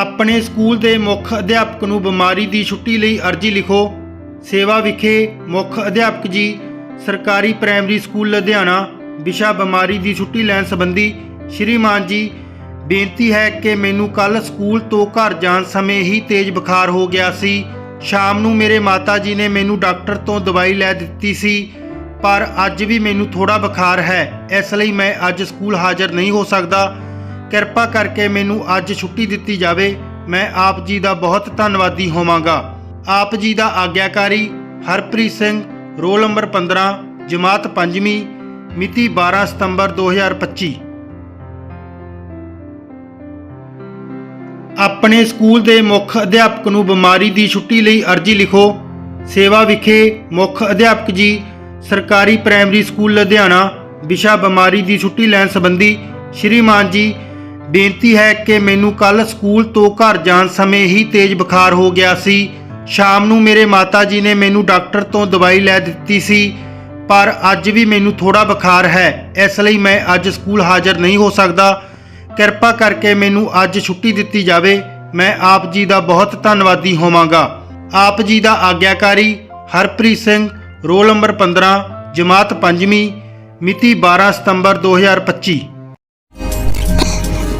ਆਪਣੇ ਸਕੂਲ ਦੇ ਮੁੱਖ ਅਧਿਆਪਕ ਨੂੰ ਬਿਮਾਰੀ ਦੀ ਛੁੱਟੀ ਲਈ ਅਰਜ਼ੀ ਲਿਖੋ। ਸੇਵਾ ਵਿਖੇ ਮੁੱਖ ਅਧਿਆਪਕ ਜੀ, ਸਰਕਾਰੀ ਪ੍ਰਾਇਮਰੀ ਸਕੂਲ ਲੁਧਿਆਣਾ, ਵਿਸ਼ਾ ਬਿਮਾਰੀ ਦੀ ਛੁੱਟੀ ਲੈਣ ਸੰਬੰਧੀ ਸ਼੍ਰੀਮਾਨ ਜੀ, ਬੇਨਤੀ ਹੈ ਕਿ ਮੈਨੂੰ ਕੱਲ ਸਕੂਲ ਤੋਂ ਘਰ ਜਾਣ ਸਮੇਂ ਹੀ ਤੇਜ਼ ਬੁਖਾਰ ਹੋ ਗਿਆ ਸੀ। ਸ਼ਾਮ ਨੂੰ ਮੇਰੇ ਮਾਤਾ ਜੀ ਨੇ ਮੈਨੂੰ ਡਾਕਟਰ ਤੋਂ ਦਵਾਈ ਲੈ ਦਿੱਤੀ ਸੀ, ਪਰ ਅੱਜ ਵੀ ਮੈਨੂੰ ਥੋੜਾ ਬੁਖਾਰ ਹੈ, ਇਸ ਲਈ ਮੈਂ ਅੱਜ ਸਕੂਲ ਹਾਜ਼ਰ ਨਹੀਂ ਹੋ ਸਕਦਾ। ਕਿਰਪਾ ਕਰਕੇ ਮੈਨੂੰ ਅੱਜ ਛੁੱਟੀ ਦਿੱਤੀ ਜਾਵੇ। ਮੈਂ ਆਪ ਜੀ ਦਾ ਬਹੁਤ ਧੰਨਵਾਦੀ ਹੋਵਾਂਗਾ। ਆਪ ਜੀ ਦਾ ਆਗਿਆਕਾਰੀ ਹਰਪ੍ਰੀਤ ਸਿੰਘ, ਰੋਲ ਨੰਬਰ 15 ਜਮਾਤ 5ਵੀਂ ਮਿਤੀ 12 ਸਤੰਬਰ 2025 ਆਪਣੇ ਸਕੂਲ ਦੇ ਮੁੱਖ ਅਧਿਆਪਕ ਨੂੰ ਬਿਮਾਰੀ ਦੀ ਛੁੱਟੀ ਲਈ ਅਰਜ਼ੀ ਲਿਖੋ। ਸੇਵਾ ਵਿਖੇ ਮੁੱਖ ਅਧਿਆਪਕ ਜੀ, ਸਰਕਾਰੀ ਪ੍ਰਾਇਮਰੀ ਸਕੂਲ ਲੁਧਿਆਣਾ, ਵਿਸ਼ਾ ਬਿਮਾਰੀ ਦੀ ਛੁੱਟੀ ਲੈਣ ਸੰਬੰਧੀ ਸ਼੍ਰੀਮਾਨ ਜੀ ਬੇਨਤੀ ਹੈ ਕਿ ਮੈਨੂੰ ਕੱਲ ਸਕੂਲ ਤੋਂ ਘਰ ਜਾਣ ਸਮੇਂ ਹੀ ਤੇਜ਼ ਬੁਖਾਰ ਹੋ ਗਿਆ ਸੀ। ਸ਼ਾਮ ਨੂੰ ਮੇਰੇ ਮਾਤਾ ਜੀ ਨੇ ਮੈਨੂੰ ਡਾਕਟਰ ਤੋਂ ਦਵਾਈ ਲੈ ਦਿੱਤੀ ਸੀ, ਪਰ ਅੱਜ ਵੀ ਮੈਨੂੰ ਥੋੜਾ ਬੁਖਾਰ ਹੈ, ਇਸ ਲਈ ਮੈਂ ਅੱਜ ਸਕੂਲ ਹਾਜ਼ਰ ਨਹੀਂ ਹੋ ਸਕਦਾ। ਕਿਰਪਾ ਕਰਕੇ ਮੈਨੂੰ ਅੱਜ ਛੁੱਟੀ ਦਿੱਤੀ ਜਾਵੇ। ਮੈਂ ਆਪ ਜੀ ਦਾ ਬਹੁਤ ਧੰਨਵਾਦੀ ਹੋਵਾਂਗਾ। ਆਪ ਜੀ ਦਾ ਆਗਿਆਕਾਰੀ ਹਰਪ੍ਰੀਤ ਸਿੰਘ, ਰੋਲ ਨੰਬਰ 15 ਜਮਾਤ 5ਵੀਂ ਮਿਤੀ 12 ਸਤੰਬਰ 2025